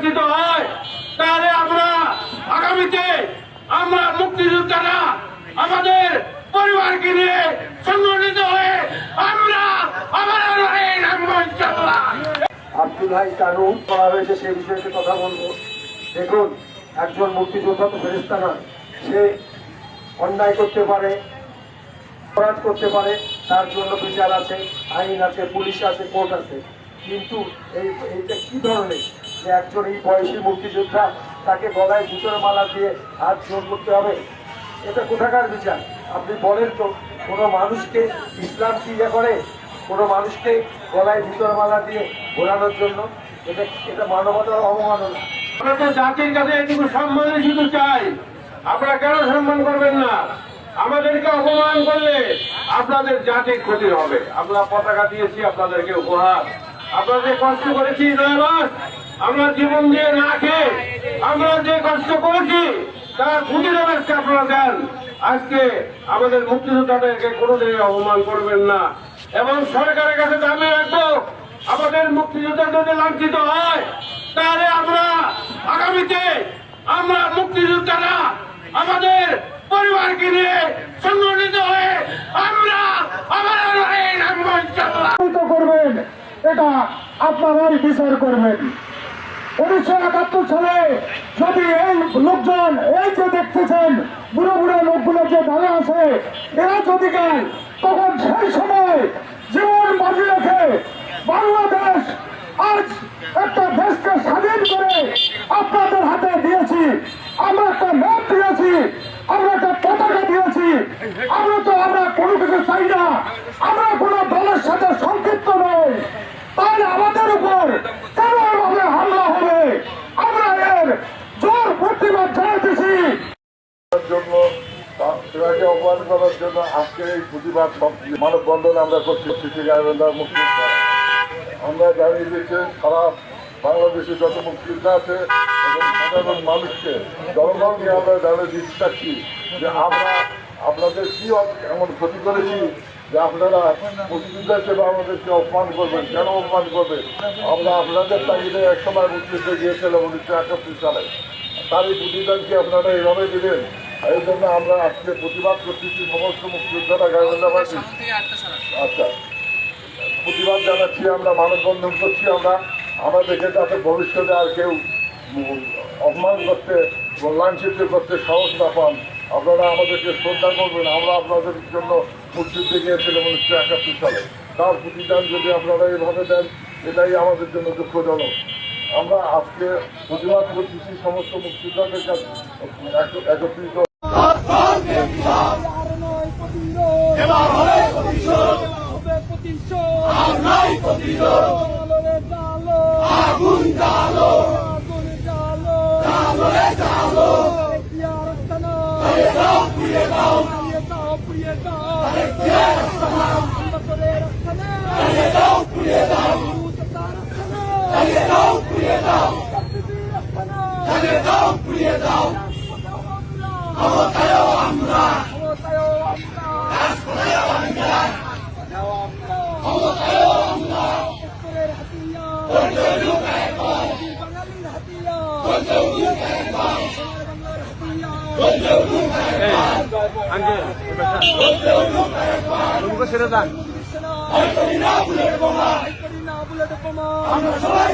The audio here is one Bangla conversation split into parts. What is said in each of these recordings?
লাঞ্ছিত হয়, তাহলে আমরা আগামীতে আমরা মুক্তিযোদ্ধারা আমাদের পরিবারকে নিয়ে সংগঠিত হয়ে আমরা। আব্দুল হাই কানুন করা হয়েছে সেই বিষয়ে কথা বলব। দেখুন, একজন মুক্তিযোদ্ধা তো ফেরিস্তা না সে অন্যায় করতে পারে, অপরাধ করতে পারে, তার জন্য বিচার আছে, আইন আছে, পুলিশ আছে, কোর্ট আছে। কিন্তু এই এইটা কি ধরনের? একজন এই বয়সী মুক্তিযোদ্ধা, তাকে গলায় জুতোর মালা দিয়ে হাত জোর করতে হবে। এটা কোথাকার বিচার? আপনি বলেন তো, কোনো মানুষকে ইসলাম কি ইয়ে করে? কোনো মানুষকে গলায় জুতোর মালা দিয়ে ঘোরানোর জন্য? এটা এটা মানবতার অবমাননা? আমরা তো জাতির কাছে এটুকু সম্মানই শুধু চাই। আপনারা কেন সম্মান করবেন না? আমাদেরকে অপমান করলে আপনাদের জাতির ক্ষতি হবে। আমরা পতাকা দিয়েছি, আপনাদেরকে উপহার। আপনারা যে কষ্ট করেছি নয় মাস আমরা জীবন দিয়ে না খেয়ে আমরা যে কষ্ট করেছি, তার প্রতিরোধকে আপনারা দেন। আজকে আমাদের মুক্তিযোদ্ধাদেরকে কোনোদিনই অপমান করবেন না। এবং সরকারের কাছে দাবি রাখব, আমাদের মুক্তিযোদ্ধা যদি লাঞ্ছিত হয়, তাহলে আমরা আগামীতে আমরা মুক্তিযোদ্ধারা আমাদের পরিবারকে নিয়ে সংগঠিত হয়ে আমরা। করবেন এটা আপনারাই বিচার করবেন। উনিশশো একাত্তর সালে যদি এই লোকজন এই যে দেখতেছেন বুড়ো বুড়ো লোকগুলো যে দাঁড়িয়ে আছে, এরা যদি গায়, তখন সেই সময় জীবন বাজি রেখে বাংলাদেশ আজ একটা দেশকে স্বাধীন করে আপনাদের হাতে দিয়েছি। আমরা একটা ম্যাপ দিয়েছি, আমরা একটা পতাকা দিয়েছি। আমরা তো, আমরা কোনো কিছু চাই না। আমরা কোনো দলের সাথে সংক্ষিপ্ত নই তাহলে আমাদের উপর কেন এভাবে হামলা হবে আমরা এর জোর প্রতিবাদ জানাইতেছি জন্য সেটাকে অপমান করার জন্য আজকে এই প্রতিবাদ মানববন্ধন আমরা করছি। গাইবান্ধার মুক্তিযোদ্ধা আমরা জানিয়ে দিয়েছি, সারা বাংলাদেশে যত মুক্তিযোদ্ধা আছে, এবং সাধারণ মানুষকে, জনগণকে আমরা জানিয়ে দিতে চাচ্ছি যে আমরা আপনাদের কি এমন ক্ষতি করেছি যে আপনারা মুক্তিযোদ্ধা হিসেবে আমাদেরকে অপমান করবেন? কেন অপমান করবেন? আমরা আপনাদের তাগিদে একসময় মুক্তিযুদ্ধে গিয়েছিলাম, উনিশশো একাত্তর সালে। তার এই প্রতিদান কি আপনারা এইভাবে দিবেন? এই জন্য আমরা আজকে প্রতিবাদ করতেছি সমস্ত মুক্তিযোদ্ধারা গাইবান্ধাবাসী আচ্ছা প্রতিবাদ জানাচ্ছি আমরা মানববন্ধন করছি আমরা আমাদেরকে যাতে ভবিষ্যতে আর কেউ অপমান করতে লাঞ্ছিত করতে সাহস না পান। আপনারা আমাদেরকে শ্রদ্ধা করবেন আমরা আপনাদের জন্য মুক্তিযুদ্ধে গিয়েছিলাম উনিশশো একাত্তর সালে। তার প্রতিদান যদি আপনারা এইভাবে দেন এটাই আমাদের জন্য দুঃখজনক। আমরা আজকে প্রতিবাদ করতেছি সমস্ত মুক্তিযোদ্ধাদের কাছে এক- একত্রিত আগুন জালো আগুন জালো জালো জালো আরে দাও পুড়িয়ে দাও পুড়িয়ে দাও পুড়িয়ে দাও আরে কিয়া রাস্তানা বছরে রাস্তানা আরে দাও পুড়িয়ে দাও রাস্তানা আরে দাও পুড়িয়ে দাও রাস্তানা আরে দাও পুড়িয়ে দাও ক্ষমতায় আমরা ক্ষমতায় আমরা উত্তরের হাতিয়ার বাঙালির হাতিয়ার বাংলার হাতিয়ার করি না বুলেট বোমা সবাই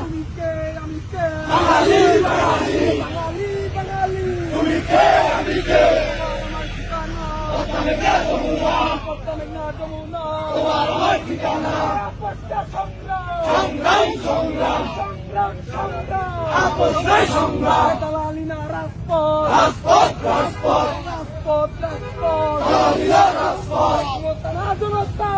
তুমি কে আমি কে বাঙালি বাঙালি তুমি কে আমি কে আমার আমার সংগ্রাম সংগ্রাম সংগ্রাম সংগ্রাম আপোষ নয় সংগ্রাম দালালি না রাজপথ রাজপথ রাজপথ রাজপথ রাজপথ দালালি না রাজপথ জনতা